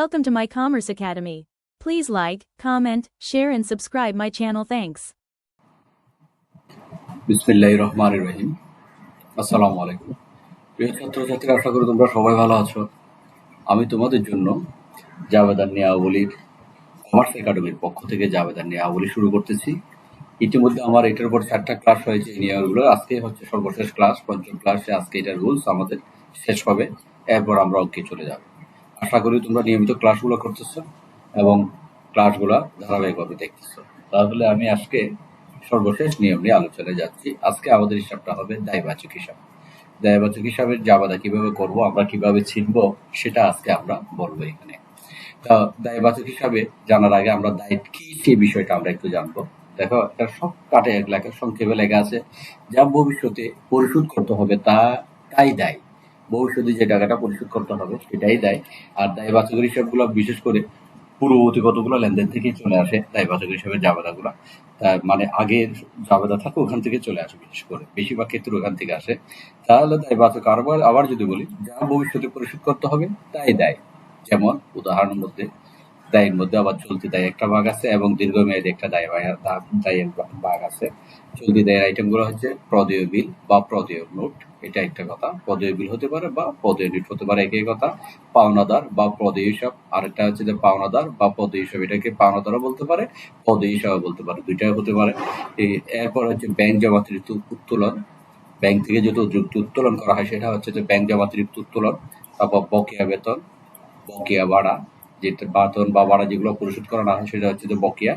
Welcome to my Commerce Academy. Please like, comment, share and subscribe my channel. Thanks. বিসমিল্লাহ রহমান রহিম। আসসালামু প্রিয় ছাত্রছাত্রীরা আশা করি তোমরা সবাই ভালো আছো। আমি তোমাদের জন্য জাবেদার নিয়াবলীর কমার্স একাডেমির পক্ষ থেকে জাবেদার নিয়াবলী শুরু করতেছি। ইতিমধ্যে আমার এটার উপর চারটা ক্লাস হয়েছে এই নিয়মগুলো আজকে হচ্ছে সর্বশেষ ক্লাস পঞ্চম ক্লাসে আজকে এটার রুলস আমাদের শেষ হবে। এরপর আমরা অঙ্কে চলে যাব। আশা করি তোমরা নিয়মিত ক্লাসগুলো করতেছো এবং ক্লাসগুলো ধারাবাহিকভাবে দেখতেছো। তাহলে আমি আজকে সর্বশেষ নিয়ম নিয়ে আলোচনায় যাচ্ছি। আজকে আমাদের হিসাবটা হবে দায়বাচক হিসাব। দায়বাচক হিসাবের জাবাদা কীভাবে করব, আমরা কীভাবে চিনব, সেটা আজকে আমরা বলব এখানে। তা দায়বাচক হিসাবে জানার আগে আমরা দায় কি সেই বিষয়টা আমরা একটু জানব। দেখো এটা সব কাটে এক লেখা সংক্ষেপে লেখা আছে, যা ভবিষ্যতে পরিশোধ করতে হবে তা, তাই দায়। ভবিষ্যতে যে টাকাটা পরিশোধ করতে হবে, সেটাই দেয়। আর দায়বাচকের হিসাবগুলো, বিশেষ করে পূর্ববর্তী কতগুলো লেনদেন থেকে চলে আসে দায়বাচক হিসাবে জাবেদাগুলো। তার মানে আগের জাবেদা থাকে, ওখান থেকে চলে আসে, বিশেষ করে। বেশিরভাগ ক্ষেত্রে ওখান থেকে আসে। তাহলে দায়বাচক আবার আবার যদি বলি, যা ভবিষ্যতে পরিশোধ করতে হবে, তাই দেয়। যেমন, উদাহরণের মধ্যে দায়ের মধ্যে আবার চলতি দায় একটা ভাগ আছে এবং দীর্ঘমেয়াদী একটা দায় দায়ের ভাগ আছে। চলতি দায়ের আইটেমগুলো হচ্ছে প্রদেয় বিল বা প্রদেয় নোট। এটা একটা কথা। পদীয় বিল হতে পারে বা পদীয় নোট হতে পারে একই কথা। পাওনাদার বা পদীয় হিসাব। আরেকটা হচ্ছে যে পাওনাদার বা পদীয় হিসাব। এটাকে পাওনাদারও বলতে পারে পদীয় হিসাবও বলতে পারে। দুইটাই হতে পারে। এরপর হচ্ছে ব্যাংক জমাতিরিক্ত উত্তোলন। ব্যাংক থেকে যত অতিরিক্ত উত্তোলন করা হয়, সেটা হচ্ছে যে ব্যাংক জমাতিরিক্ত উত্তোলন। তারপর বকেয়া বেতন, বকেয়া ভাড়া যেটা বেতন বা ভাড়া যেগুলো পরিশোধ করা না হয়, সেটা হচ্ছে যে বকেয়া,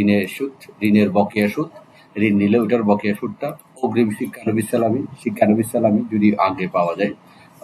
ঋণের সুদ, ঋণের বকেয়া সুদ। ঋণ নিলে ওইটার বকেয়া সুদটা অগ্রিম শিক্ষানবিশ সালামি শিক্ষানবিশ সালামি যদি আগে পাওয়া যায়,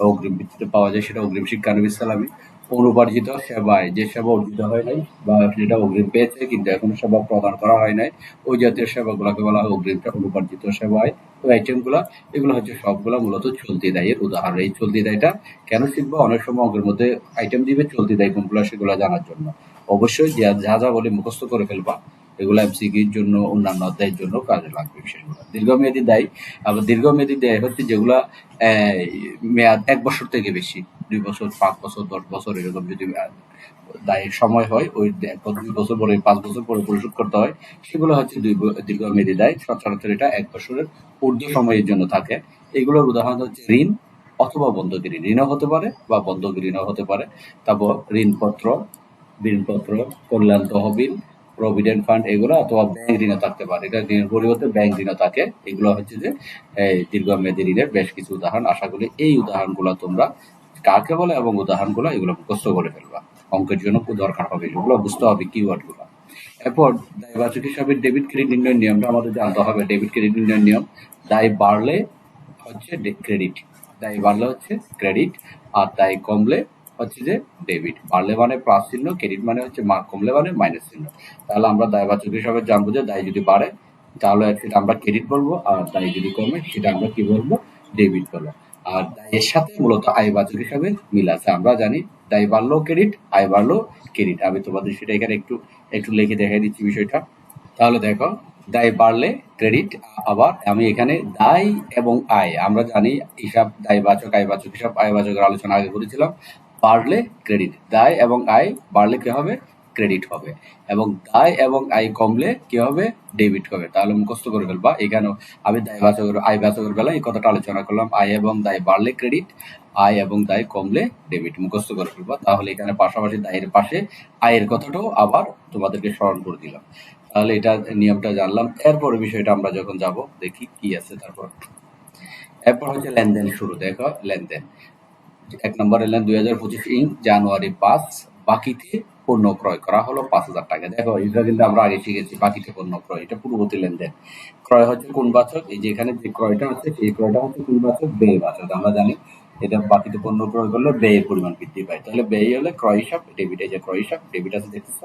অগ্রিম ভিত্তিতে পাওয়া যায়, সেটা অগ্রিম শিক্ষানবিশ সালামি অনুপার্জিত সেবায় যে সেবা অর্জিত হয় নাই বা যেটা অগ্রিম পেয়েছে কিন্তু এখনও সেবা প্রদান করা হয় নাই, ওই জাতীয় সেবাগুলোকে বলা হয় অগ্রিমটা অনুপার্জিত সেবায়। ওই আইটেমগুলো এগুলো হচ্ছে সবগুলো মূলত চলতি দায়ের উদাহরণ। এই চলতি দায়টা কেন শিখব? অনেক সময় অগ্রের মধ্যে আইটেম দিবে, চলতি দায় কোনগুলো সেগুলো জানার জন্য। অবশ্যই যা যা বলে মুখস্থ করে ফেলবা। এগুলো এমসিকির জন্য, অন্যান্য অধ্যায়ের জন্য কাজে লাগবে বিষয়গুলো। দীর্ঘমেয়াদী দায়, আবার দীর্ঘমেয়াদী দেয় হচ্ছে যেগুলো মেয়াদ এক বছর থেকে বেশি, দুই বছর, পাঁচ বছর, দশ বছর, এরকম যদি দায়ের সময় হয়, ওই দুই বছর পরে, পাঁচ বছর পরে পরিশোধ করতে হয়, সেগুলো হচ্ছে দুই দীর্ঘমেয়াদী দায়, সচরাচর এটা এক বছরের ঊর্ধ্ব সময়ের জন্য থাকে। এগুলোর উদাহরণ হচ্ছে ঋণ অথবা বন্ধকি ঋণ ঋণও হতে পারে বা বন্ধকি ঋণও হতে পারে। তারপর ঋণপত্র ঋণপত্র, কল্যাণ তহবিল প্রভিডেন্ট ফান্ড এগুলো অথবা ব্যাংক ঋণও থাকতে পারে। এটা ঋণের পরিবর্তে ব্যাংক ঋণও থাকে। এগুলো হচ্ছে যে দীর্ঘমেয়াদী ঋণের বেশ কিছু উদাহরণ। আশা করি এই উদাহরণগুলো তোমরা কাকে বলে এবং উদাহরণগুলো এগুলো মুখস্থ করে ফেলবা। অঙ্কের জন্য দরকার হবে এগুলো, বুঝতে হবে কিওয়ার্ডগুলো এরপর দায়বাচক হিসাবে ডেবিট ক্রেডিট নির্ণয়ের নিয়মটা আমাদের জানতে হবে। ডেবিট ক্রেডিট নির্ণয়ের নিয়ম, দায় বাড়লে হচ্ছে ক্রেডিট দায় বাড়লে হচ্ছে ক্রেডিট আর দায় কমলে হচ্ছে যে ডেবিট। বাড়লে মানে প্লাস চিহ্ন, ক্রেডিট মানে হচ্ছে কমলে মানে মাইনাস চিহ্ন। তাহলে আমরা দায় দায়বাচক হিসাবে জানব যে দায় যদি বাড়ে, তাহলে সেটা আমরা ক্রেডিট বলব, আর দায় যদি কমে, সেটা আমরা কি বলব? ডেবিট বলব। আর দায়ের সাথে মূলত আয় বাচক হিসাবে মিল আছে। আমরা জানি দায় বাড়লো ক্রেডিট, আয় বাড়লো ক্রেডিট। আমি তোমাদের সেটা এখানে একটু একটু লিখে দেখাই দিচ্ছি বিষয়টা। তাহলে দেখো, দায় বাড়লে ক্রেডিট, আবার আমি এখানে দায় এবং আয়। আমরা জানি হিসাব, দায় বাচক দায়বাচক আয়বাচক হিসাব আয়বাচকের আলোচনা আগে করেছিলাম। বাড়লে ক্রেডিট দায় এবং আয় বাড়লে কি হবে? ক্রেডিট হবে। এবং দায় এবং আয় কমলে কি হবে? ডেবিট হবে। তাহলে মুখস্থ করে ফেলবা। এখানেও আমি দায় বাচকের আয় বাচকের বেলা এই কথাটা আলোচনা করলাম। আয় এবং দায় বাড়লে ক্রেডিট আয় এবং দায় কমলে ডেবিট মুখস্থ করে ফেলবা। তাহলে এখানে পাশাপাশি দায়ের পাশে আয়ের কথাটাও আবার তোমাদেরকে স্মরণ করে দিলাম। তাহলে এটা নিয়মটা জানলাম। এরপর বিষয়টা আমরা যখন যাব, দেখি কি আছে তারপর। এরপর হচ্ছে লেনদেন শুরু। দেখো, লেনদেন। এক নম্বর এলেন দুই হাজার পঁচিশ ইং জানুয়ারি পাঁচ, বাকিতে পণ্য ক্রয় করা হলো পাঁচ হাজার টাকা। দেখো এটা কিন্তু আমরা আগে শিখেছি, বাকিতে পণ্য ক্রয়, এটা পূর্ববর্তী লেনদেন। ক্রয় হচ্ছে কোন বাচক? এই যেখানে যে ক্রয়টা হচ্ছে, সেই ক্রয়টা হচ্ছে কোন বাচক? ব্যয় বাচক, আমরা জানি। এটা বাকিতে পণ্য ক্রয় করলে ব্যয়ের পরিমাণ বৃদ্ধি পায়। তাহলে ব্যয় হলে ক্রয় হিসাব ডেবিট আছে ক্রয় হিসাব ডেবিট আছে দেখতেছ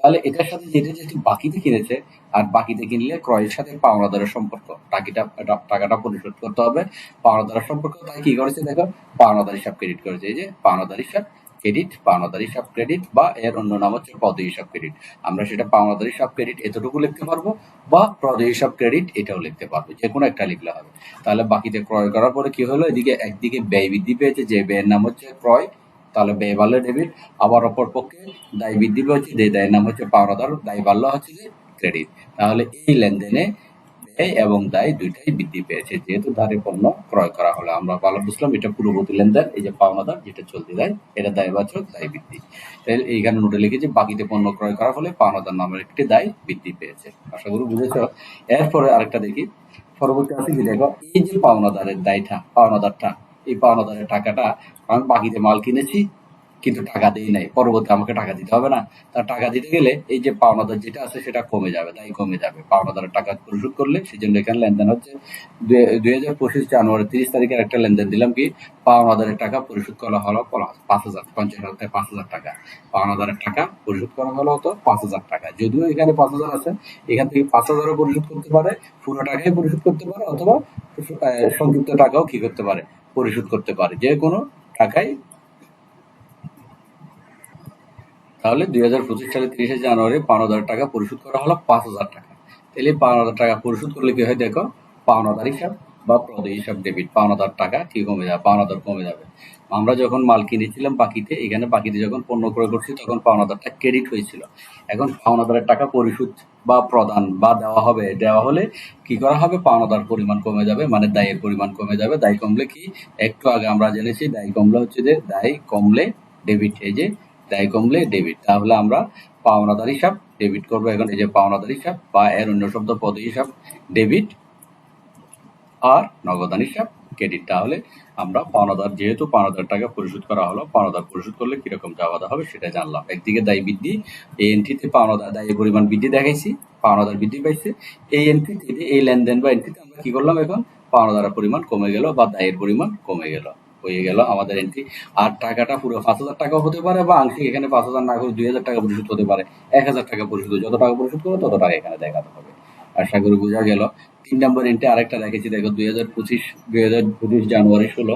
তাহলে এটার সাথে যেটা যেহেতু বাকিতে কিনেছে, আর বাকিতে কিনলে ক্রয়ের সাথে পাওনা পাওনাদারের সম্পর্ক, টাকিটা টাকাটা পরিশোধ করতে হবে। পাওনাদারের সম্পর্ক তাই কি করেছে দেখো? পাওনা পাওনাদার হিসাব ক্রেডিট করেছে। এই যে পাওনা পাওনাদার হিসাব ক্রেডিট পাওনাদার হিসাব ক্রেডিট বা এর অন্য নাম হচ্ছে পদ হিসাব ক্রেডিট আমরা সেটা পাওনাদার হিসাব ক্রেডিট এতটুকু লিখতে পারব বা পদ হিসাব ক্রেডিট এটাও লিখতে পারব যে কোনো একটা লিখলে হবে। তাহলে বাকিতে ক্রয় করার পরে কি হলো? এদিকে একদিকে ব্যয় বৃদ্ধি পেয়েছে, যে ব্যয়ের নাম হচ্ছে ক্রয়, তাহলে ব্যয় বাড়লে ডেবিট আবার অপর পক্ষে দায় বৃদ্ধি পেয়েছে, যে দায়ের নাম হচ্ছে পাওনাদার, দায় বাড়লো হচ্ছে যে ক্রেডিট তাহলে এই লেনদেনে ব্যয় এবং দায় দুইটাই বৃদ্ধি পেয়েছে, যেহেতু ধারে পণ্য ক্রয় করা হলো। আমরা ভালো বুঝলাম এটা পূর্ববর্তী লেনদেন, এই যে পাওনা পাওনাদার, যেটা চলতি দেয়, এটা দায় দায়বাচক, দায় বৃদ্ধি। তাহলে এইখানে নোটে লিখেছি, বাকিতে পণ্য ক্রয় করার ফলে পাওনাদার নামের একটি দায় বৃদ্ধি পেয়েছে। আশা করি বুঝেছ? এরপরে আরেকটা দেখি। পরবর্তী আছে কি দেখো? এই যে পাওনাদারের দায়টা, পাওনাদারটা, এই পাওনাদারের টাকাটা আমি বাকিতে মাল কিনেছি কিন্তু টাকা দেই নাই। পরবর্তী আমাকে টাকা দিতে হবে না। তার টাকা দিতে গেলে এই যে পাওনাদার যেটা আছে সেটা কমে যাবে দায় কমে যাবে। পাওনাদারের টাকা পরিশোধ করলে সেই জন্য এখানে লেনদেন হচ্ছে। দুই হাজার পঁচিশ জানুয়ারি তিরিশ তারিখের একটা লেনদেন দিলাম কি? পাওনাদারের টাকা পরিশোধ করা হলো পাঁচ হাজার, পঞ্চাশ হাজার পাঁচ হাজার টাকা। পাওনাদারের টাকা পরিশোধ করা হলো হতো পাঁচ হাজার টাকা। যদিও এখানে পাঁচ হাজার আছে, এখান থেকে পাঁচ হাজারও পরিশোধ করতে পারে, পুরো টাকাই পরিশোধ করতে পারে অথবা সংক্ষিপ্ত টাকাও কি করতে পারে? পরিশোধ করতে পারে। যে কোনো টাকাই তাহলে দুই হাজার পঁচিশ সালে তিরিশে জানুয়ারি পাওনাদার টাকা পরিশোধ করা হলো পাঁচ হাজার টাকা। তাহলে এই পাওনাদার টাকা পরিশোধ করলে কি হয় দেখো, পাওনাদার হিসাব বা প্রদেয় হিসাব ডেবিট পাওনাদার টাকা কি কমে যাবে, পাওনাদার কমে যাবে। আমরা যখন মাল কিনেছিলাম বাকিতে এখানে বাকিতে যখন পণ্য ক্রয় করছি, তখন পাওনাদারটা ক্রেডিট হয়েছিল। এখন পাওনাদারের টাকা পরিশোধ বা প্রদান বা দেওয়া হবে, দেওয়া হলে কি করা হবে? পাওনাদার পরিমাণ কমে যাবে মানে দায়ের পরিমাণ কমে যাবে। দায় কমলে কি? একটু আগে আমরা জেনেছি, দায় কমলে হচ্ছে যে, দায় কমলে ডেবিট এই যে দায় কমলে ডেবিট তাহলে আমরা পাওনাদার হিসাব ডেবিট করব এখন। এই যে পাওনাদার হিসাব বা এর অন্য শব্দ পদ হিসাব ডেবিট আর নগদান হিসাব ক্রেডিট তাহলে আমরা পাওনাদার, যেহেতু পাওনাদার টাকা পরিশোধ করা হলো, পাওনাদার পরিশোধ করলে কীরকম যাওয়া হবে সেটা জানলাম। একদিকে দায় বৃদ্ধি, এই এন্ট্রিতে পাওনাদার দায়ের পরিমাণ বৃদ্ধি দেখাইছি, পাওনাদার বৃদ্ধি পাইছে। এই এন্ট্রিতে এই লেনদেন বা এন্ট্রিতে আমরা কি করলাম এখন? পাওনাদারের পরিমাণ কমে গেল বা দায়ের পরিমাণ কমে গেল। হয়ে গেল আমাদের এন্ট্রি আর টাকাটা পুরো পাঁচ হাজার টাকাও হতে পারে বা আংশিক এখানে পাঁচ হাজার না করে দুই হাজার টাকা পরিশোধ হতে পারে। এক হাজার টাকা পরিশোধ যত টাকা পরিশোধ করো তত টাকা এখানে দেখাতে হবে। আশা করি বোঝা গেল। তিন নম্বর এন্ট্রি আরেকটা দেখেছি দেখো, দুই হাজার পঁচিশ, দুই হাজার পঁচিশ জানুয়ারি ষোলো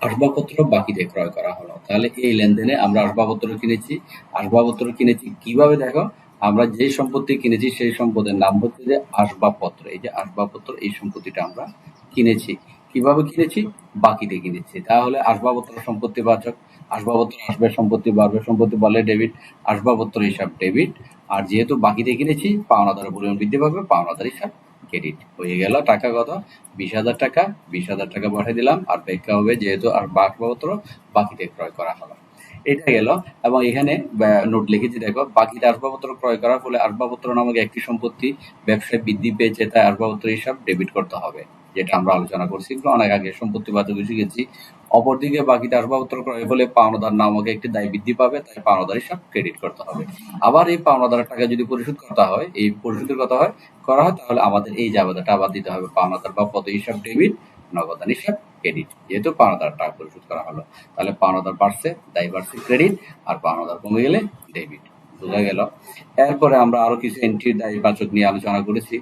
আসবাবপত্র বাকিতে ক্রয় করা হলো। তাহলে এই লেনদেনে আমরা আসবাবপত্র কিনেছি। আসবাবপত্র কিনেছি কীভাবে দেখো? আমরা যে সম্পত্তি কিনেছি সেই সম্পদের নাম হচ্ছে যে আসবাবপত্র। এই যে আসবাবপত্র, এই সম্পত্তিটা আমরা কিনেছি। কীভাবে কিনেছি? বাকিতে কিনেছি। তাহলে আসবাবপত্র সম্পত্তি বাচক। আসবাবপত্র আসবে, সম্পত্তি বাড়বে, সম্পত্তি বলে ডেবিট আসবাবপত্র হিসাব ডেবিট আর যেহেতু বাকিতে কিনেছি পাওনাদারের পরিমাণ বৃদ্ধি পাবে, পাওনাদার হিসাব ক্রেডিট হয়ে গেল টাকা কত বিশ হাজার টাকা, বিশ হাজার টাকা পাঠিয়ে দিলাম। আর ব্যাখ্যা হবে যেহেতু আর আসবাবপত্র বাকিতে ক্রয় করা হলো। এটা গেল। এবং এখানে নোট লিখেছি, দেখো, বাকিতে আসবাবপত্র ক্রয় করার ফলে আসবাবপত্র নামক একটি সম্পত্তি ব্যবসায় বৃদ্ধি পেয়েছে, তাই আসবাবপত্র হিসাব ডেবিট করতে হবে। যেটা আমরা আলোচনা করছি, এগুলো অনেক আগে সম্পত্তি বাচক গেছি। অপরদিকে বাকিতে আসবাবপত্র ক্রয় ফলে পাওনাদার নামক একটি দায় বৃদ্ধি পাবে, তাই পাওনাদার হিসাব ক্রেডিট করতে হবে। আবার এই পাওনাদারের টাকা যদি পরিশোধ করতে হয়, এই পরিশোধের কথা হয়, করা হয়, তাহলে আমাদের এই জাবেদাটা আবার দিতে হবে। পাওনাদার বা পদ হিসাব ডেবিট নগদান হিসাব ক্রেডিট যেহেতু পাওনাদার টাকা পরিশোধ করা হলো, তাহলে পাওনাদার বাড়ছে, দায় বাড়ছে ক্রেডিট আর পাওনাদার কমে গেলে ডেবিট বোঝা গেল? এরপরে আমরা আরও কিছু এন্ট্রি দায় বাচক নিয়ে আলোচনা করেছি।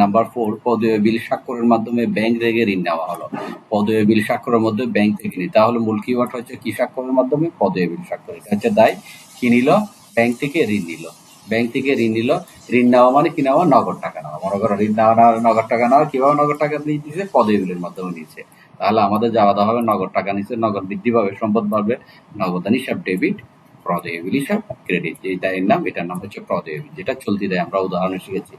নাম্বার ফোর পদীয় বিল স্বাক্ষরের মাধ্যমে ব্যাংক থেকে ঋণ নেওয়া হলো। পদীয় বিল স্বাক্ষরের মধ্যে ব্যাংক থেকে নি তাহলে মূল কিওয়ার্ড হচ্ছে কি স্বাক্ষরের মাধ্যমে? পদীয় বিল স্বাক্ষর। এটা হচ্ছে দায়। কি নিল? ব্যাংক থেকে ঋণ নিল। ব্যাংক থেকে ঋণ নিল। ঋণ নেওয়া মানে কি নেওয়া? নগদ টাকা নেওয়া। মনে করো ঋণ নেওয়া না, নগদ টাকা নেওয়া, কীভাবে নগদ টাকা দিয়ে দিচ্ছে পদীয় বিলের মাধ্যমে নিচ্ছে তাহলে আমাদের যাওয়া দাওয়া হবে, নগদ টাকা নিচ্ছে নগদ বৃদ্ধি পাবে, সম্পদ বাড়বে নগদান হিসাব ডেবিট প্রদেয় হিসাব ক্রেডিট এই দায়ের নাম, এটার নাম হচ্ছে প্রদেয় বিল যেটা চলতি দেয় আমরা উদাহরণে শিখেছি।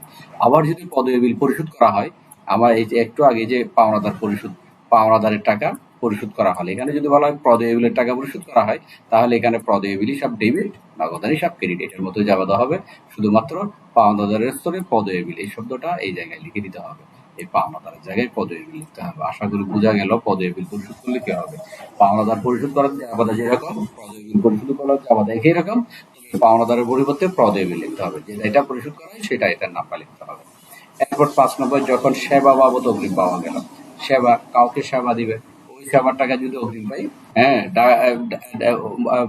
আবার যদি প্রদেয় বিল পরিশোধ করা হয়, আমার এই যে একটু আগে যে পাওনাদার পরিশোধ, পাওনাদারের টাকা পরিশোধ করা হলে, এখানে যদি বলা হয় প্রদেয় বিলের টাকা পরিশোধ করা হয়, তাহলে এখানে প্রদেয় বিল হিসাব ডেবিট নগদান হিসাব ক্রেডিট এটার মতো যাওয়া হবে। শুধুমাত্র পাওনাদারের স্তরে পদয় বিল, এই শব্দটা এই জায়গায় লিখে দিতে হবে। এই পাওনাদারের জায়গায় পদয় বিল লিখতে হবে। আশা করি বোঝা গেল পদয় বিল পরিশোধ করলে কি হবে? পাওনাদার পরিশোধ করার জাবাদা যেরকম পদয় বিল পরিশোধ করার জাবাদা একই রকম পাওনাদারের পরিবর্তে পদয় বিল লিখতে হবে যেটা এটা পরিশোধ করা হয়, সেটা এটার নামটা লিখতে হবে। এরপর পাঁচ নম্বর, যখন সেবা বাবদ অগ্রিম পাওয়া গেল, সেবা কাউকে সেবা দিবে? ওই সেবার টাকা যদি অগ্রিম পাই হ্যাঁ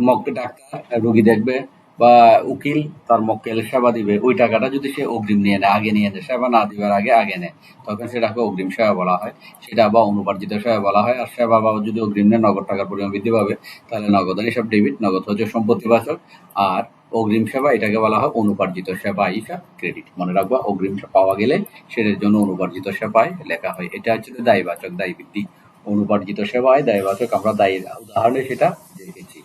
মক্কে ডাক্তার, রোগী দেখবে বা উকিল তার মক্কেল সেবা দিবে, ওই টাকাটা যদি সে অগ্রিম নিয়ে নেয়, আগে নিয়ে নেয়, সেবা না দিবার আগে আগে নেয়, তখন সেটাকে অগ্রিম সেবা বলা হয়। সেটা বা অনুপার্জিত সেবা বলা হয়। আর সেবা বা যদি অগ্রিম নেয়, নগদ টাকার পরিমাণ বৃদ্ধি পাবে, তাহলে নগদান হিসাব ডেবিট, নগদ হচ্ছে সম্পত্তি বাচক। আর অগ্রিম সেবা, এটাকে বলা হয় অনুপার্জিত সেবা, হিসাব ক্রেডিট। মনে রাখবা, অগ্রিম পাওয়া গেলে সেটার জন্য অনুপার্জিত সেবায় লেখা হয়। এটা হচ্ছে দায়বাচক দায় বৃদ্ধি অনুপার্জিত সেবায় দায়বাচক আমরা দায়ী। উদাহরণে সেটা দেখেছি।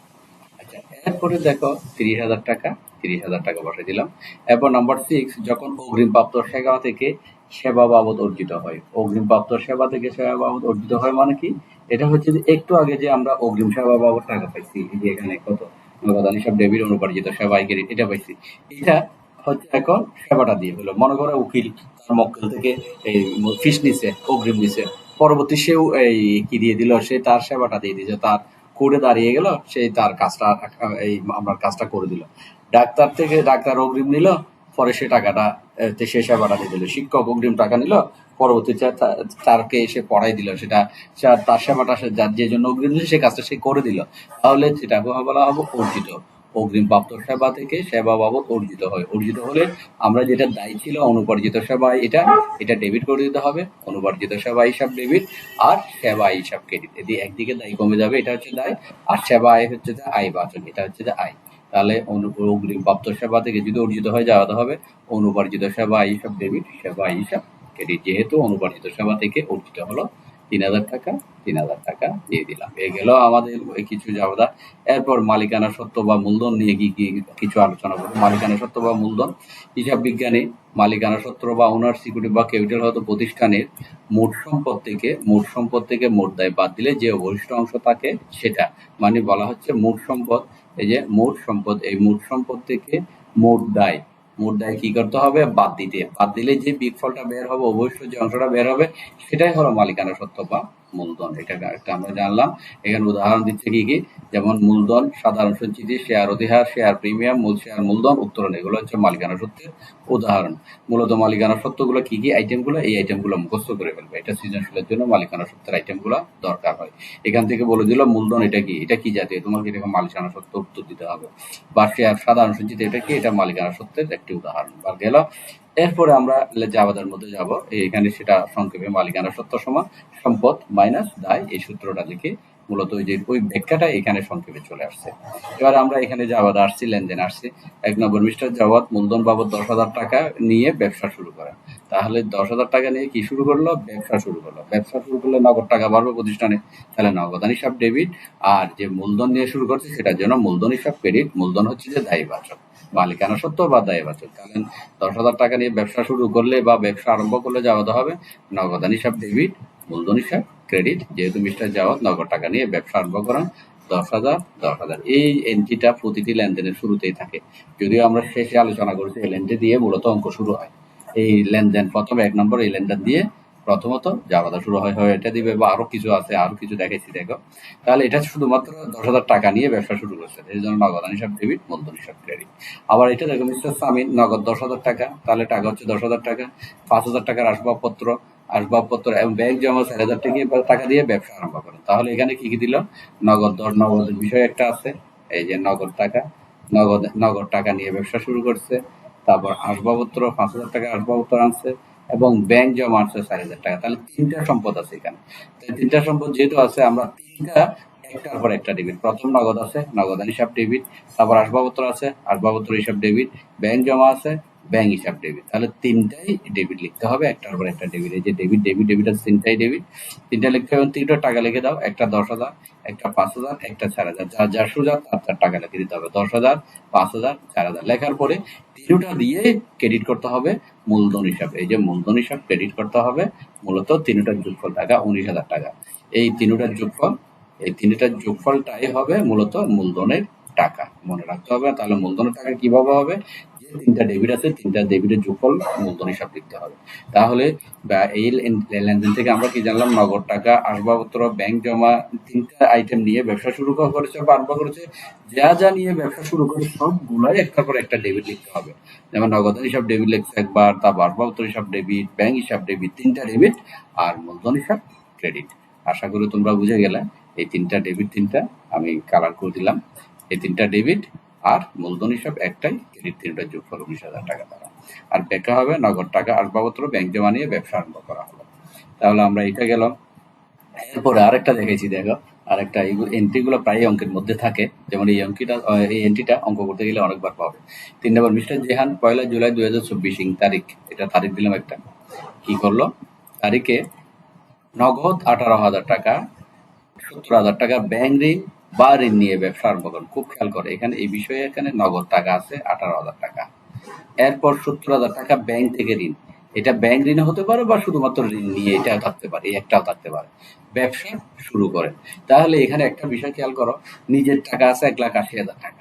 এরপরে দেখো, তিরিশ হাজার টাকা, তিরিশ হাজার টাকা বসে দিলাম। এরপর নাম্বার সিক্স যখন অগ্রিম প্রাপ্ত সেবা থেকে সেবা বাবদ অর্জিত হয়। অগ্রিম প্রাপ্ত সেবা থেকে সেবা বাবদ অর্জিত হয় মানে কি? এটা হচ্ছে যে একটু আগে যে আমরা অগ্রিম সেবা বাবদ টাকা পাইছি যে এখানে কত? নগদান হিসাব ডেবিট অনুপার্জিত সেবা আই এটা পাইছি। এটা হচ্ছে এখন সেবাটা দিয়ে হলো। মনে করো উকিল তার মক্কেল থেকে এই ফিস নিছে, অগ্রিম নিছে। পরবর্তী সেও এই কি দিয়ে দিল? সে তার সেবাটা দিয়ে দিয়েছে তার কোর্টে দাঁড়িয়ে গেল, সেই তার কাজটা, এই আমার কাজটা করে দিল। ডাক্তার থেকে ডাক্তার অগ্রিম নিল, পরে সে টাকাটা সে সেবাটা দিয়ে দিল। শিক্ষক অগ্রিম টাকা নিল, পরবর্তীতে তারকে এসে পড়াই দিল সেটা। তার সেবাটা যে জন্য অগ্রিম দিল সে কাজটা সে করে দিল। তাহলে সেটা বলা হবে অর্জিত। অগ্রিম প্রাপ্ত সেবা থেকে সেবা বাবদ অর্জিত হয়। অর্জিত হলে আমরা যেটা দায়ী ছিল, অনুপার্জিত সেবা এটা এটা ডেবিট করে দিতে হবে। অনুপার্জিত সেবা হিসাব ডেবিট আর সেবা হিসাব ক্রেডিট এটি একদিকে দায়ী কমে যাবে, এটা হচ্ছে দায়। আর সেবা আয় হচ্ছে যে আয় বাচন, এটা হচ্ছে যে আয়। তাহলে অগ্রিম প্রাপ্ত সেবা থেকে যদি অর্জিত হয় যাওয়াতে হবে অনুপার্জিত সেবা হিসাব ডেবিট সেবা হিসাব ক্রেডিট যেহেতু অনুপার্জিত সেবা থেকে অর্জিত হলো তিন হাজার টাকা, তিন হাজার টাকা দিয়ে দিলাম। এ গেল আমাদের কিছু যাওয়া এরপর মালিকানা সত্ত্ব বা মূলধন নিয়ে কি কিছু আলোচনা করব। মালিকানা সত্ত্ব বা মূলধন, হিসাব বিজ্ঞানে, মালিকানা সত্ত্ব বা ওনার সিকিউরিটি বা ক্যাপিটাল হয়তো প্রতিষ্ঠানের মোট সম্পদ থেকে, মোট সম্পদ থেকে মোট দায় বাদ দিলে যে অবশিষ্ট অংশ থাকে সেটা। মানে বলা হচ্ছে মোট সম্পদ, এই যে মোট সম্পদ, এই মোট সম্পদ থেকে মোট দায় মোট দায় কি করতে হবে? বাদ দিতে। বাদ দিলে যে বিগ ফলটা বের হবে, অবশ্যই যে অংশটা বের হবে, সেটাই হলো মালিকানা সত্য বা মূলধন। এটা আমরা জানলাম। এখানে উদাহরণ দিচ্ছে কি কি? যেমন মূলধন, সাধারণ সঞ্চিতি শেয়ার অধিহার শেয়ার প্রিমিয়াম মূল শেয়ার মূলধন উত্তরণ এগুলো হচ্ছে মালিকানা সত্ত্বের উদাহরণ। মূলত মালিকানা সত্ত্বগুলো কি কি? আইটেমগুলো এই আইটেমগুলো মুখস্থ করে ফেলবে। এটা সৃজনশীলের জন্য মালিকানা সত্ত্বের আইটেমগুলো দরকার হয়। এখান থেকে বলে দিল, মূলধন এটা কি? এটা কি জাতীয়? তোমাকে এটাকে মালিকানা সত্ত্ব উত্তর দিতে হবে। বা শেয়ার সাধারণ সঞ্চিতি এটা কি? এটা মালিকানা সত্ত্বের একটি উদাহরণ। বা গেল এরপরে আমরা জাবাদের মধ্যে যাব। এখানে সেটা সংক্ষেপে মালিকানা সত্য সমান, সম্পদ মাইনাস দায়, এই সূত্রটা লিখে মূলত ওই যে ওই ব্যাখ্যাটা এখানে সংক্ষেপে চলে আসছে। এবার আমরা এখানে জাবাদ আসছি, লেনদেন আসছি। এক নম্বর মিস্টার জাওয়াত মূলধন বাবদ দশ হাজার টাকা নিয়ে ব্যবসা শুরু করেন। তাহলে দশ হাজার টাকা নিয়ে কি শুরু করল? ব্যবসা শুরু করল। ব্যবসা শুরু করলে নগদ টাকা বাড়বে প্রতিষ্ঠানে। তাহলে নগদান হিসাব ডেবিট আর যে মূলধন নিয়ে শুরু করছে সেটার জন্য মূলধন হিসাব ক্রেডিট মূলধন হচ্ছে যে দায়ীবাচক মালিকানা সত্ত্ব বা দায়ীবাচক কারণ দশ হাজার টাকা নিয়ে ব্যবসা শুরু করলে বা ব্যবসা আরম্ভ করলে যাওয়াতে হবে নগদান হিসাব ডেবিট মূলধন হিসাব ক্রেডিট যেহেতু মিস্টার জাওয়াত নগদ টাকা নিয়ে ব্যবসা আরম্ভ করেন, দশ হাজার দশ হাজার। এই এন্ট্রিটা প্রতিটি লেনদেনের শুরুতেই থাকে। যদিও আমরা শেষে আলোচনা করেছি, এই লেনটি দিয়ে মূলত অঙ্ক শুরু হয়। এই লেনদেন প্রথমে এক নম্বর, এই লেনদেন দিয়ে প্রথমত যাওয়া শুরু হয় হয় এটা দিবে, বা আরও কিছু আছে, আরও কিছু দেখাইছি, দেখো। তাহলে এটা শুধুমাত্র দশ হাজার টাকা নিয়ে ব্যবসা শুরু করছে। এই জন্য নগদান হিসাব ডেবিট মূলধন হিসাব ক্রেডিট আবার এটা দেখো মিস্টার সামিন, নগদ দশ হাজার টাকা, তাহলে টাকা হচ্ছে দশ হাজার টাকা। পাঁচ হাজার টাকার আসবাবপত্র আসবাবপত্র এবং ব্যাংক জমা চার হাজার টাকা দিয়ে ব্যবসা আরম্ভ করেন তাহলে এখানে কি কি দিল? নগদ দর নগদের বিষয় একটা আছে, এই যে নগদ টাকা, নগদ নগদ টাকা নিয়ে ব্যবসা শুরু করছে। তারপর আসবাবপত্র, পাঁচ হাজার টাকা আসবাবপত্র আনছে। এবং ব্যাংক জমা আছে চার হাজার টাকা। তাহলে তিনটা সম্পদ আছে এখানে। তিনটা সম্পদ যেহেতু আছে, আমরা তিনটা, একটার পর একটা ডেবিট প্রথম নগদ আছে নগদান হিসাব ডেবিট তারপর আসবাবপত্র আছে, আসবাবপত্র হিসাব ডেবিট ব্যাংক জমা আছে ব্যাংক হিসাব ডেবিট তাহলে তিনটাই ডেবিট লিখতে হবে একটার পর একটা ডেবিট এই যে ডেবিট ডেবিট ডেবিট আছে তিনটাই ডেবিট তিনটা লিখতে হবে, তিনটা টাকা লিখে দাও, একটা দশ হাজার, একটা পাঁচ হাজার, একটা চার হাজার। যার যার সুযোগ তার তার টাকা লিখে দিতে হবে। দশ হাজার, পাঁচ হাজার, চার হাজার। লেখার পরে তিনটা দিয়ে ক্রেডিট করতে হবে মূলধন হিসাবে। এই যে মূলধন হিসাব ক্রেডিট করতে হবে, মূলত তিনটার যোগফল টাকা উনিশ হাজার টাকা। এই তিনটার যোগফল, এই তিনটার যোগফলটাই হবে মূলত মূলধনের টাকা। মনে রাখতে হবে, তাহলে মূলধনের টাকা কীভাবে হবে? যে তিনটা ডেবিট আছে, তিনটা ডেবিটের যোগফল মূলধন হিসাব লিখতে হবে। তাহলে এই লেনদেন থেকে আমরা কি জানলাম? নগদ টাকা, আসবাবপত্র ব্যাংক জমা, তিনটা আইটেম নিয়ে ব্যবসা শুরু করেছে বা আরম্ভ করেছে। যা যা নিয়ে ব্যবসা শুরু করে সবগুলাই একটা করে একটা ডেবিট লিখতে হবে। যেমন নগদ হিসাব ডেবিট লিখছে একবার তারপর আসবাবপত্র হিসাব ডেবিট ব্যাংক হিসাব ডেবিট তিনটা ডেবিট আর মূলধন হিসাব ক্রেডিট আশা করি তোমরা বুঝে গেলে, এই তিনটা ডেবিট তিনটা আমি কালার করে দিলাম। এই তিনটা ডেবিট আর মূলধন হিসাব একটাই ক্রেডিট তিনটা যোগফল উনিশ হাজার টাকা দ্বারা। আর ব্যাখ্যা হবে নগদ টাকা আসবাবপত্র ব্যাংক জমা নিয়ে ব্যবসা আরম্ভ করা হলো। তাহলে আমরা এটা গেলাম। এরপরে আরেকটা দেখেছি দেখো। আরেকটা এন্ট্রিগুলো প্রায় অঙ্কের মধ্যে থাকে। যেমন এই অঙ্কিটা, এই এন্ট্রিটা অঙ্ক করতে গেলে অনেকবার পাবে তিন নম্বর, মিস্টার জেহান, পয়লা জুলাই দুই হাজার চব্বিশ তারিখ। এটা তারিখ দিলাম একটা। কি করল? তারিখে নগদ আঠারো হাজার টাকা, সত্তর হাজার টাকা ব্যাংক ঋণ বা ঋণ নিয়ে ব্যবসা আরম্ভ করেন খুব খেয়াল করে। এখানে এই বিষয়ে এখানে নগদ টাকা আছে, আঠারো হাজার টাকা। এরপর সত্তর হাজার টাকা ব্যাংক থেকে ঋণ। এটা ব্যাংক ঋণ হতে পারে বা শুধুমাত্র ঋণ নিয়ে এটাও থাকতে পারে, এই একটাও থাকতে পারে। ব্যবসা শুরু করেন। তাহলে এখানে একটা বিষয় খেয়াল করো, নিজের টাকা আছে এক লাখ আশি হাজার টাকা।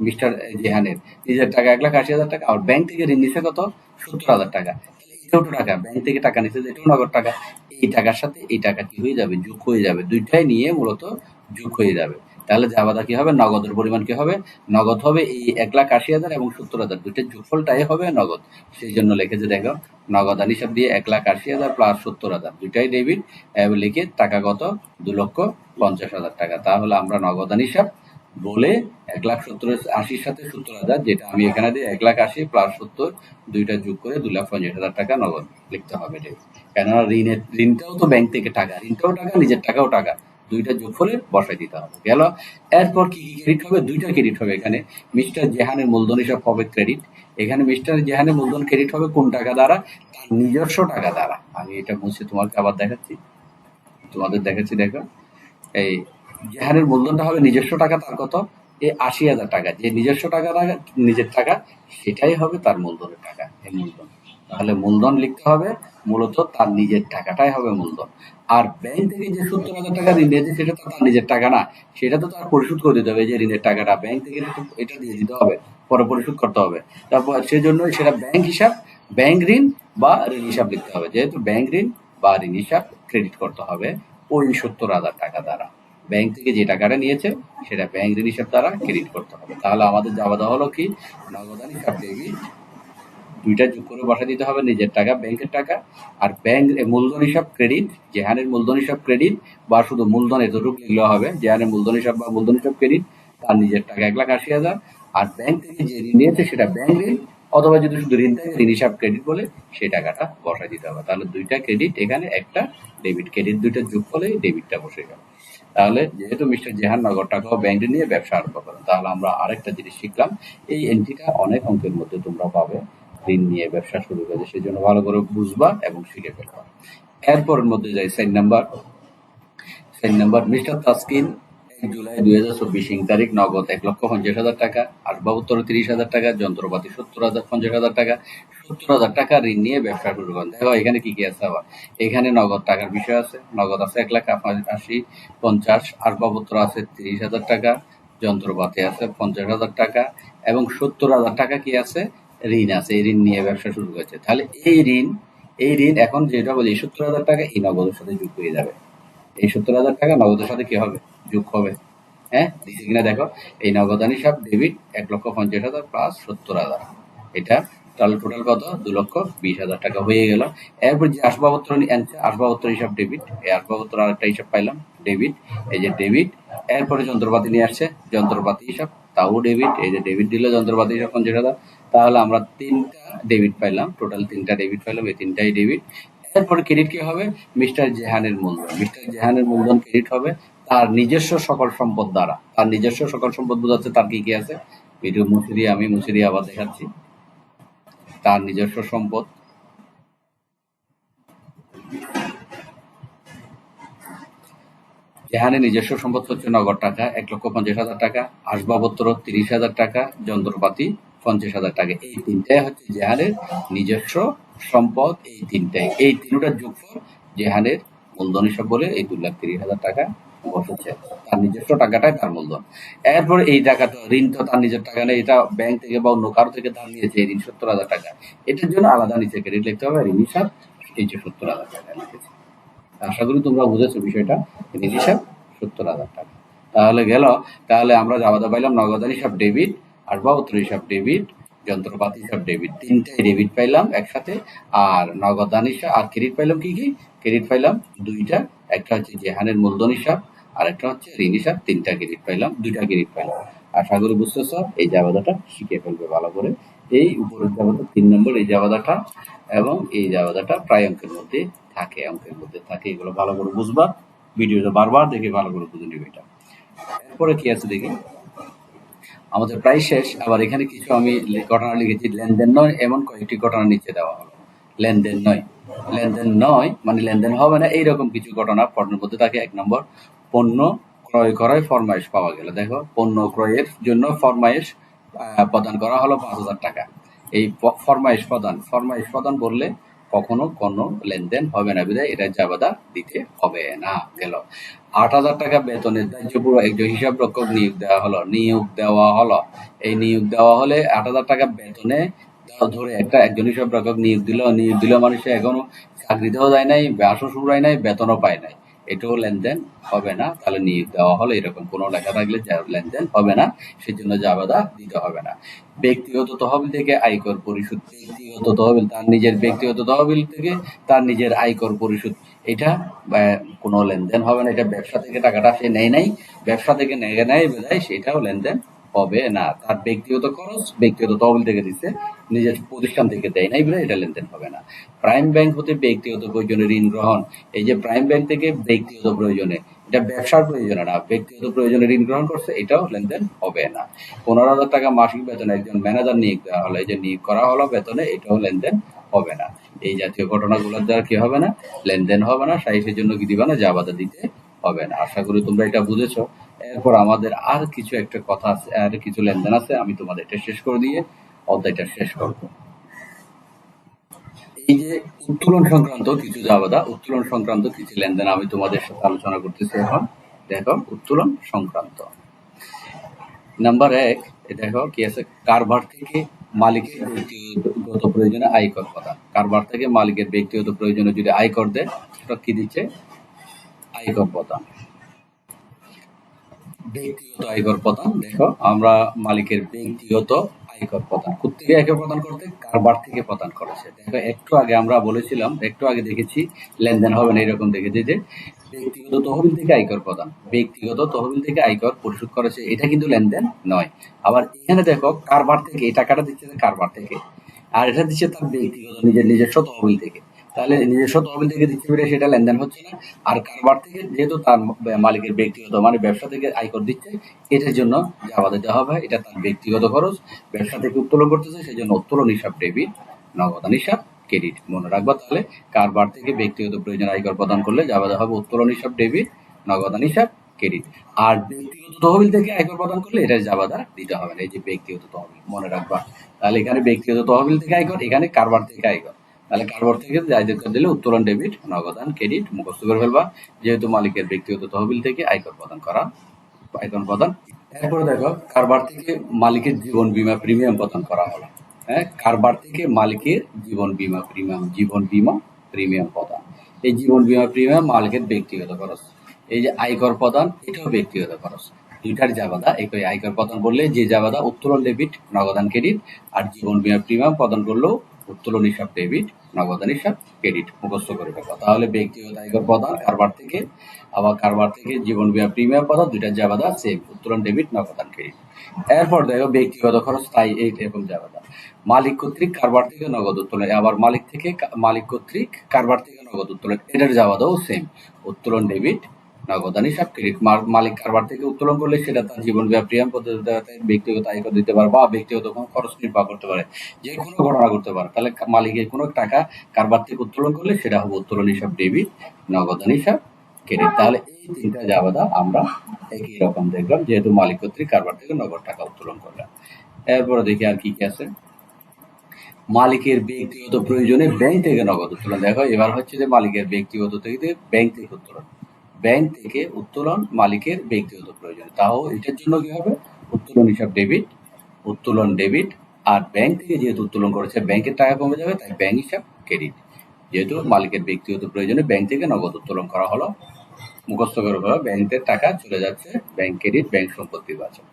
মিস্টার জেহানের, নিজের টাকা এক লাখ আশি হাজার টাকা, আর ব্যাংক থেকে ঋণ নিছে কত? সত্তর হাজার টাকা। এটাও টাকা, ব্যাংক থেকে টাকা নিছে এটাও নগদ টাকা। এই টাকার সাথে এই টাকা কি হয়ে যাবে? যোগ হয়ে যাবে। দুইটাই নিয়ে মূলত যোগ হয়ে যাবে। তাহলে জাবাদা কি হবে? নগদের পরিমাণ কি হবে? নগদ হবে এই এক লাখ আশি হাজার এবং সত্তর হাজার। দুইটার যোগফলটাই হবে নগদ। সেই জন্য লিখেছে দেখো, নগদ হিসাব দিয়ে এক লাখ আশি হাজার প্লাস সত্তর হাজার। দুইটাই ডেবিট লিখে টাকা কত? দু লক্ষ পঞ্চাশ হাজার টাকা। তাহলে আমরা নগদ হিসাব বলে এক লাখ সত্তর আশির সাথে সত্তর হাজার, যেটা আমি এখানে দিই এক লাখ আশি প্লাস সত্তর, দুইটা যোগ করে দু লাখ পঞ্চাশ হাজার টাকা নগদ লিখতে হবে ডেবিট কেননা ঋণের, ঋণটাও তো ব্যাংক থেকে টাকা, ঋণটাও টাকা, নিজের টাকাও টাকা। দুইটা যোগফলে বসাই দিতে হবে, গেল। এরপর কি ক্রেডিট হবে? দুইটা ক্রেডিট হবে এখানে। মিস্টার জেহানের মূলধন হিসাব হবে ক্রেডিট এখানে মিস্টার জেহানের মূলধন ক্রেডিট হবে কোন টাকা দ্বারা? তার নিজস্ব টাকা দ্বারা। আমি এটা মুছে তোমাকে আবার দেখাচ্ছি। তোমাদের দেখাচ্ছি, দেখো। এই জেহানের মূলধনটা হবে নিজস্ব টাকা, তার কত? এই আশি হাজার টাকা। যে নিজস্ব টাকা- নিজের টাকা, সেটাই হবে তার মূলধনের টাকা, এই মূলধন। তাহলে মূলধন লিখতে হবে, মূলত তার নিজের টাকাটাই হবে মূলধন। আর ব্যাংক থেকে যে সত্তর হাজার টাকা ঋণ নিয়েছে, সেটা তো তার নিজের টাকা না, সেটা তো তার পরিশোধ করে দিতে হবে যে ঋণের টাকাটা। ব্যাংক থেকে এটা দিয়ে দিতে হবে, পরে পরিশোধ করতে হবে। তারপর সেজন্য সেটা ব্যাংক হিসাব ব্যাংক ঋণ বা ঋণ হিসাব লিখতে হবে। যেহেতু ব্যাংক ঋণ বা ঋণ হিসাব ক্রেডিট করতে হবে ওই সত্তর হাজার টাকা দ্বারা। ব্যাংক থেকে যে টাকাটা নিয়েছে, সেটা ব্যাংক ঋণ হিসাব দ্বারা ক্রেডিট করতে হবে। তাহলে আমাদের যাওয়া দাওয়া হলো কি? নগদান হিসাব ডেবিট দুইটা যোগ করে বসা দিতে হবে নিজের টাকা, ব্যাংকের টাকা আর ব্যাংক মূলধন হিসাব ক্রেডিট জেহানের মূলধন হিসাব ক্রেডিট বা শুধু মূলধন এতটুকু লিখলেও হবে জেহানের মূলধন হিসাব বা মূলধন হিসাব ক্রেডিট তার নিজের টাকা এক লাখ আশি হাজার। আর ব্যাংক থেকে যে ঋণ নিয়েছে সেটা ব্যাংক ঋণ, অথবা যদি শুধু ঋণ থাকে, ঋণ হিসাব ক্রেডিট বলে সেই টাকাটা বসাই দিতে হবে। তাহলে দুইটা ক্রেডিট এখানে, একটা ডেবিট ক্রেডিট দুইটা যোগ করলে ডেবিটটা বসে গেল। তাহলে যেহেতু মিস্টার জেহান নগদ টাকাও ব্যাংকে নিয়ে ব্যবসা আরম্ভ করেন, তাহলে আমরা আরেকটা জিনিস শিখলাম। এই এন্ট্রিটা অনেক অঙ্কের মধ্যে তোমরা পাবে। ঋণ নিয়ে ব্যবসা শুরু করেছে সেই জন্য ভালো করে বুঝবা এবং শিখে ফেলবা। এরপরের মধ্যে যাই, sign number. Sign number, mister Taskin, এক জুলাই দুই হাজার চব্বিশ ইং তারিখ, নগদ এক লক্ষ পঞ্চাশ হাজার টাকা আসবাবপত্র তিরিশ হাজার টাকা, যন্ত্রপাতি সত্তর হাজার পঞ্চাশ হাজার টাকা, সত্তর হাজার টাকা ঋণ নিয়ে ব্যবসা শুরু করেন। দেখো, এখানে কি কি আছে আবার? এখানে নগদ টাকার বিষয় আছে। নগদ আছে এক লাখ আশি পঞ্চাশ আসবাবপত্র আছে তিরিশ হাজার টাকা, যন্ত্রপাতি আছে পঞ্চাশ হাজার টাকা, এবং সত্তর হাজার টাকা কি আছে? ঋণ আছে, এই ঋণ নিয়ে ব্যবসা শুরু করেছে। তাহলে এই ঋণ এই ঋণ এখন যেটা বলি সত্তর হাজার টাকা এই নগদের সাথে যোগ হয়ে যাবে। এই সত্তর হাজার টাকা নগদের সাথে কি হবে? যোগ হবে। হ্যাঁ? দিচ্ছে কিনা, দেখো। এই নগদান হিসাব ডেবিট এক লক্ষ পঞ্চাশ হাজার প্লাস সত্তর হাজার। এটা তাহলে টোটাল কত? দু লক্ষ বিশ হাজার টাকা হয়ে গেল। এরপর যে আসবাবপত্র আসবাবপত্র হিসাব ডেবিট এই আসবাবপত্র আরেকটা হিসাব পাইলাম ডেবিট এই যে ডেবিট এরপরে যন্ত্রপাতি নিয়ে আসছে, যন্ত্রপাতি হিসাব, তাও ডেবিট এই যে ডেবিট দিল, যন্ত্রপাতি হিসাব পঞ্চাশ হাজার। তাহলে আমরা তিনটা ডেবিট পাইলাম টোটাল তিনটা ডেবিট পাইলাম, এই তিনটাই ডেবিট এরপরে ক্রেডিট কি হবে? মিস্টার জেহানের মূলধন। মিস্টার জেহানের মূলধন ক্রেডিট হবে তার নিজস্ব সকল সম্পদ দ্বারা। তার নিজস্ব সকল সম্পদ বোঝাচ্ছে, তার কি কি আছে? ভিডিও মুছে দিয়ে আমি মুছে দিয়ে আবার দেখাচ্ছি। তার নিজস্ব সম্পদ। যেখানে নিজস্ব সম্পদ হচ্ছে নগদ টাকা, এক লক্ষ পঞ্চাশ হাজার টাকা, আসবাবপত্র তিরিশ হাজার টাকা, যন্ত্রপাতি পঞ্চাশ হাজার টাকা। এই তিনটাই হচ্ছে জেহানের নিজস্ব সম্পদ, এই তিনটাই। এই তিনটার যোগফল জেহানের মূলধন হিসাব বলে এই দু লাখ তিরিশ হাজার টাকা বসেছে। তার নিজস্ব টাকাটাই তার মূলধন। এরপর এই টাকা তো ঋণ তো তার নিজের টাকা নেই, এটা ব্যাংক থেকে বা অন্য কারও থেকে ধার নিয়েছে, এই ঋণ সত্তর হাজার টাকা। এটার জন্য আলাদা নিচে ক্রেডিট লিখতে হবে ঋণ হিসাব এই যে সত্তর হাজার টাকা লিখেছে। আশা করি তোমরা বুঝেছ বিষয়টা, ঋণ হিসাব সত্তর হাজার টাকা। তাহলে গেল, তাহলে আমরা যাওয়া পাইলাম নগদান হিসাব ডেবিট আসবাবপত্র হিসাব ডেবিট, যন্ত্রপাতি হিসাব ডেবিট তিনটাই ডেবিট পাইলাম একসাথে, আর নগদান হিসাব আর ক্রেডিট পাইলাম কি কি? ক্রেডিট পাইলাম দুইটা, একটা হচ্ছে জেহানের মূলধন হিসাব, আর একটা হচ্ছে ঋণ হিসাব, তিনটা ক্রেডিট পাইলাম, দুইটা ক্রেডিট পাইলাম। আশা করি বুঝতেছ, এই জাবাদাটা শিখে ফেলবে ভালো করে। এই উপরের জাবাদা তিন নম্বর এই জাবাদাটা এবং এই জাবাদাটা প্রায় অঙ্কের মধ্যে থাকে, অঙ্কের মধ্যে থাকে, এগুলো ভালো করে বুঝবা, ভিডিওটা বারবার দেখে ভালো করে বুঝে নিবে এটা। এরপরে কি আছে দেখি? আমাদের প্রায় শেষ। আবার এখানে কিছু আমি ঘটনা লিখেছি। লেনদেন নয়, এমন কয়েকটি ঘটনা নিচে দেওয়া হলো। লেনদেন নয়। লেনদেন নয় মানে লেনদেন হবে না, এইরকম কিছু ঘটনা পণ্যের মধ্যে থাকে। এক নম্বর, পণ্য ক্রয় করায় ফরমাইশ পাওয়া গেল। দেখো, পণ্য ক্রয়ের জন্য ফরমাইশ প্রদান করা হলো পাঁচ হাজার টাকা। এই ফরমাইশ প্রদান। ফরমাইশ প্রদান বললে কখনো কোনো লেনদেন হবে না, বিধায় এটা জাবাদা দিতে হবে না, গেল। আট হাজার টাকা বেতনের দায়িত্বপূর্ব একজন হিসাব রক্ষক নিয়োগ দেওয়া হলো, নিয়োগ দেওয়া হলো। এই নিয়োগ দেওয়া হলে আট হাজার টাকা বেতনে ধরে একটা একজন হিসাব রক্ষক নিয়োগ দিল নিয়োগ দিল মানুষে এখনও চাকরিতেও যায় নাই আসো শুরু হয় নাই, বেতনও পায় নাই। এটাও লেনদেন হবে না, তাহলে নিয়ে দেওয়া হলো এরকম কোনো লেখা থাকলে লেনদেন হবে না, সেজন্য জাবাদা দিতে হবে না। ব্যক্তিগত তহবিল থেকে আয়কর পরিশোধ, ব্যক্তিগত তহবিল, তার নিজের ব্যক্তিগত তহবিল থেকে তার নিজের আয়কর পরিশোধ, এটা কোনো লেনদেন হবে না, এটা ব্যবসা থেকে টাকাটা সে নেয় নাই, ব্যবসা থেকে নেয় নেয় বেলায় সেটাও লেনদেন হবে, না, তার ব্যক্তিগত খরচ, ব্যক্তিগত তহবিল থেকে দিচ্ছে নিজের প্রতিষ্ঠান থেকে দেয় নাই বলে এটা লেনদেন হবে না। প্রাইম ব্যাংক হতে ব্যক্তিগত প্রয়োজনে ঋণ গ্রহণ, এই যে প্রাইম ব্যাংক থেকে ব্যক্তিগত প্রয়োজনে, এটা ব্যবসার প্রয়োজনে না, ব্যক্তিগত প্রয়োজনে ঋণ গ্রহণ করছে, এটাও লেনদেন হবে না। পনেরো হাজার টাকা মাসিক বেতনে একজন ম্যানেজার নিয়োগ দেওয়া হলো, এই যে নিয়োগ করা হলো বেতনে, এটাও লেনদেন হবে না। এই জাতীয় ঘটনাগুলোর দ্বারা কি হবে না? লেনদেন হবে না সাইসের জন্য কি দিবা না জাবাদা দিতে হবে না। আশা করি তোমরা এটা বুঝেছ। এরপর আমাদের আর কিছু একটা কথা আছে, আর কিছু লেনদেন আছে, আমি তোমাদের এটা শেষ করে দিয়ে অধ্যায়টা শেষ করব। এই যে উত্তোলন সংক্রান্ত কিছু জাবাদা উত্তোলন সংক্রান্ত কিছু লেনদেন আমি তোমাদের সাথে আলোচনা করতেছি এখন। দেখো, উত্তোলন সংক্রান্ত। নাম্বার এক দেখো, কি আছে? কারবার থেকে মালিকের ব্যক্তিগত প্রয়োজনে আয়কর প্রদান কারবার থেকে মালিকের ব্যক্তিগত প্রয়োজনে যদি আয়কর দেয়, সেটা কি দিচ্ছে? আয়কর প্রদান। ব্যক্তিগত আয়কর প্রদান দেখো আমরা মালিকের ব্যক্তিগত আয়কর প্রদান কোথেকে আয়কর প্রদান করতে কারবার থেকে প্রদান করেছে দেখো একটু আগে আমরা বলেছিলাম একটু আগে দেখেছি লেনদেন হবে না এরকম দেখেছি যে ব্যক্তিগত তহবিল থেকে আয়কর প্রদান ব্যক্তিগত তহবিল থেকে আয়কর পরিশোধ করেছে এটা কিন্তু লেনদেন নয়। আবার এখানে দেখো কারবার থেকে এই টাকাটা দিচ্ছে কারবার থেকে আর এটা দিচ্ছে তার ব্যক্তিগত নিজের নিজস্ব তহবিল থেকে। তাহলে নিজস্ব তহবিল থেকে দিচ্ছে বলে সেটা লেনদেন হচ্ছে না। আর কারবার থেকে যেহেতু তার মালিকের ব্যক্তিগত মানে ব্যবসা থেকে আয়কর দিচ্ছে, এটার জন্য যাওয়া দিতে হবে, এটা তার ব্যক্তিগত খরচ। ব্যবসা থেকে উত্তোলন করতেছে সেই জন্য উত্তোলন হিসাব ডেবিট, নগদান হিসাব, ক্রেডিট। মনে রাখবা তাহলে, কারবার থেকে ব্যক্তিগত প্রয়োজন আয়কর প্রদান করলে যাওয়া হবে উত্তোলন হিসাব ডেবিট, নগদান হিসাব, ক্রেডিট। আর ব্যক্তিগত তহবিল থেকে আয়কর প্রদান করলে এটা জাবাদা দিতে হবে না, এই যে ব্যক্তিগত তহবিল, মনে রাখবা। তাহলে এখানে ব্যক্তিগত তহবিল থেকে আয়কর, এখানে কারবার থেকে আয়কর। তাহলে কারবার থেকে? আয়কর দিলে উত্তোলন ডেবিট নগদান, ক্রেডিট, মুখস্থ করে ফেলবা। যেহেতু মালিকের ব্যক্তিগত তহবিল থেকে আয়কর প্রদান করা, আয়কর প্রদান। এরপরে দেখো কারবার থেকে মালিকের জীবন বীমা প্রিমিয়াম প্রদান করা হলো? হ্যাঁ কারবার থেকে মালিকের জীবন বীমা প্রিমিয়াম, জীবন বীমা প্রিমিয়াম প্রদান? এই জীবন বীমা প্রিমিয়াম মালিকের ব্যক্তিগত খরচ। এই যে আয়কর প্রদান, এটাও ব্যক্তিগত খরচ। দুইটার জাবাদা একই আয়কর প্রদান করলে যে জাবাদা উত্তোলন ডেবিট নগদান, ক্রেডিট আর জীবন বীমা প্রিমিয়াম প্রদান করলেও উত্তোলন হিসাব ডেবিট নগদান হিসাব ক্রেডিট মুখস্থ করে রাখো। তাহলে ব্যক্তিগত আয়কর প্রদান কারবার থেকে, আবার কারবার থেকে জীবন বীমা প্রিমিয়াম প্রদান দুইটার জাবাদা সেম উত্তোলন ডেবিট নগদান ক্রেডিট এরপর দেখো ব্যক্তিগত খরচ, তাই এই এরকম জাবাদা মালিক কর্তৃক কারবার থেকে নগদ উত্তোলন, আবার মালিক থেকে মালিক কর্তৃক কারবার থেকে নগদ উত্তোলন, এটার জাবাদাও সেম উত্তোলন ডেবিট নগদান ক্রেডিট মার- মালিক কারবার থেকে উত্তোলন করলে সেটা তার জীবন প্রিয়াম পদ্ধতিতে ব্যক্তিগত আয়কর দিতে পারে বা ব্যক্তিগত কোনো খরচ নির্বাহ করতে পারে। যে কোনো ঘটনা করতে পারে। তাহলে মালিকের কোনো টাকা কারবার থেকে উত্তোলন করলে সেটা হবে উত্তোলন হিসাব ডেবিট নগদান হিসাব ক্রেডিট তাহলে এই তিনটা জাবাদা আমরা একই রকম দেখলাম, যেহেতু মালিক কর্তৃক কারবার থেকে নগদ টাকা উত্তোলন করলাম। এরপরে দেখি আর কি কি আছে। মালিকের ব্যক্তিগত প্রয়োজনে ব্যাংক থেকে নগদ উত্তোলন। দেখো, এবার হচ্ছে যে মালিকের ব্যক্তিগত থেকে ব্যাংক থেকে উত্তোলন। ব্যাংক থেকে উত্তোলন মালিকের ব্যক্তিগত প্রয়োজন। তাও এটার জন্য কি হবে? উত্তোলন হিসাব ডেবিট, উত্তোলন ডেবিট, আর ব্যাংক থেকে যেহেতু উত্তোলন করেছে, ব্যাংকের টাকা কমে যাবে, তাই ব্যাংক হিসাব ক্রেডিট। যেহেতু মালিকের ব্যক্তিগত প্রয়োজনে ব্যাংক থেকে নগদ উত্তোলন করা হলো, মুখস্থ করে ফেলো ব্যাংকের টাকা চলে যাচ্ছে, ব্যাংক ক্রেডিট, ব্যাংক সম্পত্তি বাঁচন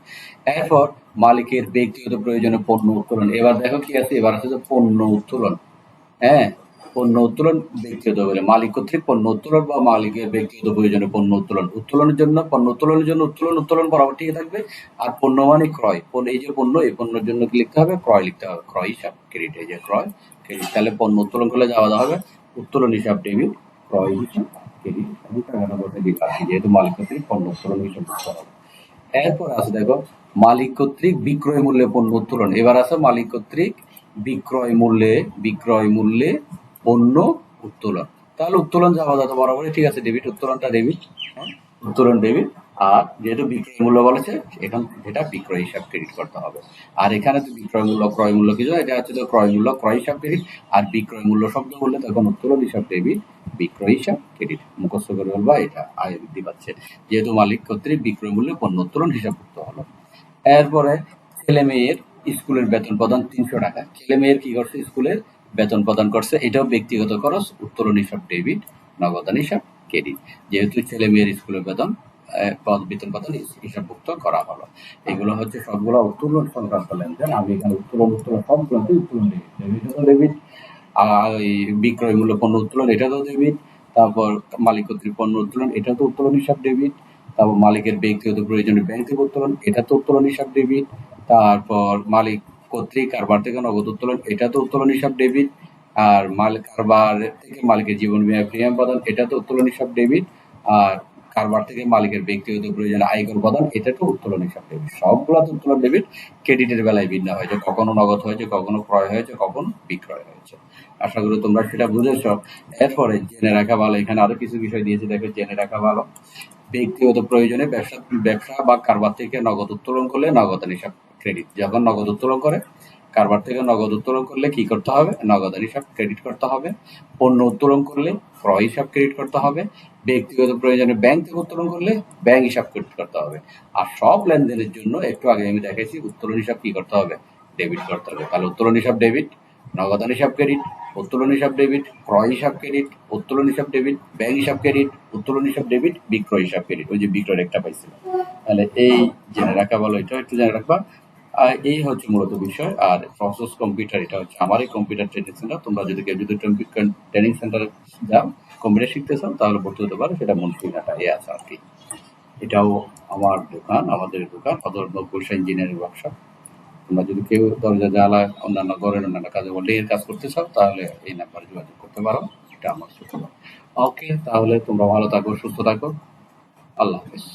এরপর মালিকের ব্যক্তিগত প্রয়োজনে পণ্য উত্তোলন। এবার দেখো কি আছে, এবার আছে যে পণ্য উত্তোলন। হ্যাঁ পণ্য উত্তোলন ব্যক্তিগত বলে মালিক কর্তৃক পণ্য উত্তোলন বা মালিকের ব্যক্তিগত প্রয়োজনে পণ্য উত্তোলন। উত্তোলনের জন্য, পণ্য উত্তোলনের জন্য উত্তোলন উত্তোলন বরাবর ঠিক থাকবে। আর পণ্য মানে ক্রয়। পণ্য, এই যে পণ্য, এই পণ্যের জন্য কি লিখতে হবে? ক্রয় লিখতে হবে। ক্রয় হিসাব ক্রেডিট এই যে ক্রয় ক্রেডিট তাহলে পণ্য উত্তোলন করলে যাওয়া হবে? উত্তোলন হিসাব ডেবিট ক্রয় হিসাব ক্রেডিট যেহেতু মালিক কর্তৃক পণ্য উত্তোলন হিসাব হবে। এরপর আছে দেখো, মালিক কর্তৃক বিক্রয় মূল্যে পণ্য উত্তোলন। এবার আছে মালিক কর্তৃক বিক্রয় মূল্যে বিক্রয় মূল্যে পণ্য উত্তোলন। তাহলে উত্তোলন যাওয়া যাতে বরাবরই। ঠিক আছে ডেবিট উত্তোলনটা ডেবিট হ্যাঁ? উত্তোলন ডেবিট আর যেহেতু বিক্রয় মূল্য বলেছে এখান, যেটা বিক্রয় হিসাব ক্রেডিট করতে হবে। আর এখানে তো বিক্রয় মূল্য, ক্রয় মূল্য কিছু এটা হচ্ছে তো ক্রয় মূল্য, ক্রয় হিসাব ক্রেডিট আর বিক্রয় মূল্য শব্দ বললে তখন উত্তোলন হিসাব ডেবিট বিক্রয় হিসাব ক্রেডিট মুখস্থ করে বলবা, এটা আয় বৃদ্ধি পাচ্ছে। যেহেতু মালিক কর্তৃক বিক্রয় মূল্যে পণ্য উত্তোলন হিসাবভুক্ত হলো। এরপরে ছেলে মেয়ের স্কুলের বেতন প্রদান তিনশো টাকা। ছেলে মেয়ের কি করছে? স্কুলের বেতন প্রদান করছে। এটাও ব্যক্তিগত খরচ, উত্তোলন হিসাব ডেবিট নগদান হিসাব, ক্রেডিট। যেহেতু ছেলে মেয়ের স্কুলের বেতন পদ- বেতন প্রদান হিসাবভুক্ত করা হলো। এগুলো হচ্ছে সবগুলো উত্তোলন সংক্রান্ত লেনদেন। আমি এখানে উত্তোলন উত্তোলন সবগুলোতে উত্তোলন ডেবিট। ডেবিট আর বিক্রয় মূল্য পণ্য উত্তোলন, এটা তো ডেবিট। তারপর মালিক পণ্য উত্তোলন, এটা তো উত্তোলন হিসাব ডেবিট। তারপর মালিকের ব্যক্তিগত প্রয়োজনে ব্যাংক উত্তোলন, এটা তো উত্তোলন হিসাব ডেবিট। তারপর মালিক কর্তৃক কারবার থেকে নগদ উত্তোলন, এটা তো উত্তোলন হিসাব ডেবিট। আর মালিক কারবার থেকে মালিকের জীবন বীমা প্রিমিয়াম প্রদান, এটা তো উত্তোলন হিসাব ডেবিট। আর কারবার থেকে মালিকের ব্যক্তিগত প্রয়োজনে আয়কর প্রদান, এটা তো উত্তোলন হিসাব ডেবিট। সবগুলো তো উত্তোলন ডেবিট ক্রেডিটের বেলায় ভিন্ন হয়েছে কখনো নগদ হয়েছে, কখনো ক্রয় হয়েছে, কখনো বিক্রয় হয়েছে। আশা করি তোমরা সেটা বুঝেছ। এরপরে জেনে রাখা ভালো, এখানে আরও কিছু বিষয় দিয়েছে, দেখো, জেনে রাখা ভালো। ব্যক্তিগত প্রয়োজনে ব্যবসা ব্যবসা বা কারবার থেকে নগদ উত্তোলন করলে নগদ হিসাব ক্রেডিট যখন নগদ উত্তোলন করে, কারবার থেকে নগদ উত্তোলন করলে কি করতে হবে? নগদান হিসাব ক্রেডিট করতে হবে। পণ্য উত্তোলন করলে ক্রয় হিসাব ক্রেডিট করতে হবে। ব্যক্তিগত প্রয়োজনে ব্যাংক থেকে উত্তোলন করলে ব্যাংক হিসাব ক্রেডিট করতে হবে। আর সব লেনদেনের জন্য একটু আগে আমি দেখেছি উত্তোলন হিসাব কি করতে হবে? ডেবিট করতে হবে। তাহলে উত্তোলন হিসাব ডেবিট নগদান হিসাব ক্রেডিট উত্তোলন হিসাব ডেবিট ক্রয় হিসাব ক্রেডিট উত্তোলন হিসাব ডেবিট ব্যাংক হিসাব ক্রেডিট উত্তোলন হিসাব ডেবিট বিক্রয় হিসাব ক্রেডিট ওই যে বিক্রয় একটা পাইছিলাম। তাহলে এই জেনে রাখা বলো এটা একটু জেনে রাখবা। এই হচ্ছে মূলত বিষয়। আর প্রসেস কম্পিউটার এটা হচ্ছে আমারই কম্পিউটার ট্রেনিং সেন্টার তোমরা যদি কেউ যদি ট্রেনিং সেন্টারে যাও কম্পিউটার শিখতে চাও, তাহলে ভর্তি হতে পারো। সেটা মূল ঠিকানাটা এ আছে আর কি। এটাও আমার দোকান, আমাদের দোকান সদর নব্বই ইঞ্জিনিয়ারিং ওয়ার্কশপ তোমরা যদি কেউ দরজা জ্বালা অন্যান্য ঘরের অন্যান্য কাজে ওল্ডিং এর কাজ করতে চাও, তাহলে এই নাম্বারে যোগাযোগ করতে পারো। এটা আমার ওকে, তাহলে তোমরা ভালো থাকো, সুস্থ থাকো। আল্লাহ হাফেজ।